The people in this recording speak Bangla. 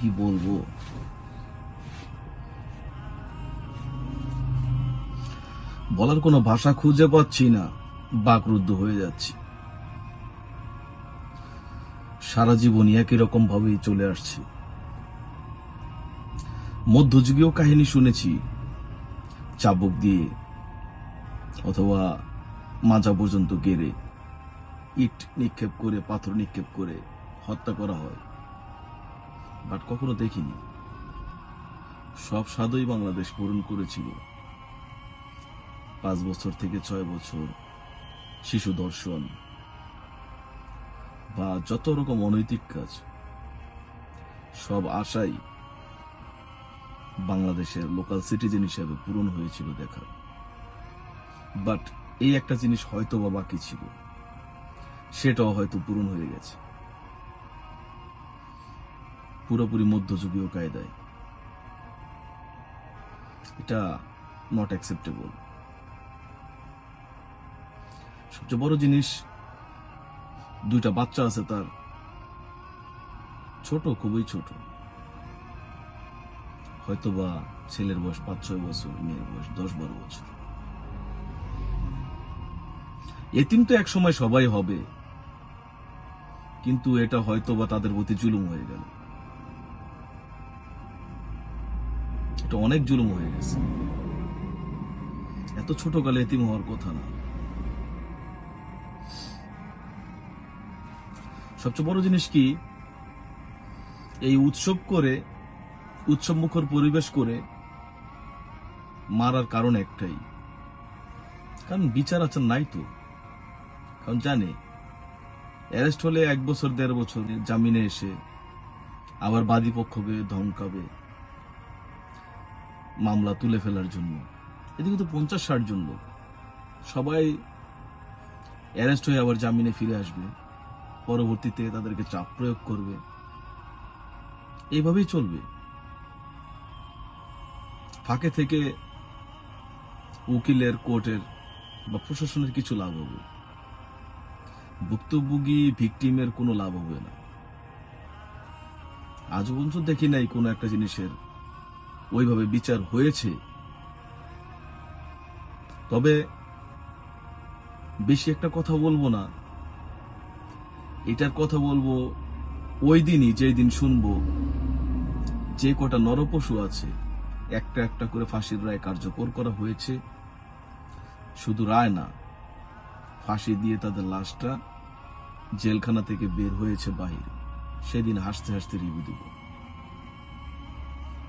কি বলব? বলার কোনো ভাষা খুঁজে পাচ্ছি না, বাকরুদ্ধ হয়ে যাচ্ছি। সারা জীবন একই রকম ভাবেই চলে আসছি। মধ্যযুগীয় কাহিনী শুনেছি, চাবুক দিয়ে, অথবা মাজা পর্যন্ত গেড়ে, ইট নিক্ষেপ করে, পাথর নিক্ষেপ করে হত্যা করা হয়। বাট কখনো দেখিনি। সব স্বাদই বাংলাদেশ পূরণ করেছিল। পাঁচ বছর থেকে ছয় বছর শিশু দর্শন বা যত রকম অনৈতিক কাজ, সব আশাই বাংলাদেশের লোকাল সিটিজেন হিসেবে পূরণ হয়েছিল দেখা। বাট এই একটা জিনিস হয়তো বা বাকি ছিল। সেটাও হয়তো পূরণ হয়ে গেছে। পুরোপুরি মধ্যযুগীয় কায়দায়। এটা নট অ্যাকসেপ্টেবল সবচেয়ে বড় জিনিস, দুইটা বাচ্চা আছে তার। ছোট, খুবই ছোট। হয়তোবা ছেলের বয়স পাঁচ, ছয় বছর, মেয়ের বয়স দশ, বারো বছর। এতিম তো একসময় সবাই হবে। কিন্তু এটা হয়তোবা তাদের প্রতি জুলুম হয়ে গেল। এটা অনেক জুলুম হয়ে গেছে। এত ছোট কালে এতিম হওয়ার কথা না। সবচেয়ে বড় জিনিস কি? এই উৎসব করে, উৎসব মুখর পরিবেশ করে মারার কারণ একটাই। কারণ বিচার আচার নাই তো। কারণ জানে, অ্যারেস্ট হলে এক বছর, দেড় বছর জামিনে এসে আবার বাদী পক্ষকে ধমকাবে। মামলা তুলে ফেলার জন্য। এদিকে তো পঞ্চাশ ষাট জন লোক। সবাই অ্যারেস্ট হয়ে আবার জামিনে ফিরে আসবে। পরবর্তীতে তাদেরকে চাপ প্রয়োগ করবে। এইভাবেই চলবে। ফাঁকে থেকে উকিলের, কোর্টের বা প্রশাসনের কিছু লাভ হবে। ভুক্তভোগী, ভিকটিমের কোনো লাভ হবে না। আজ পর্যন্ত দেখি নাই কোনো একটা জিনিসের ওইভাবে বিচার হয়েছে। তবে বেশি একটা কথা বলব না। এটার কথা বলব ওই দিনই যেই দিন শুনব যে কটা নরপশু আছে, একটা একটা করে ফাঁসির রায় কার্যকর করা হয়েছে। শুধু রায় না, ফাঁসি দিয়ে তাদের লাশটা জেলখানা থেকে বের হয়েছে বাহিরে। সেদিন হাসতে হাসতে রিভিউ দেব।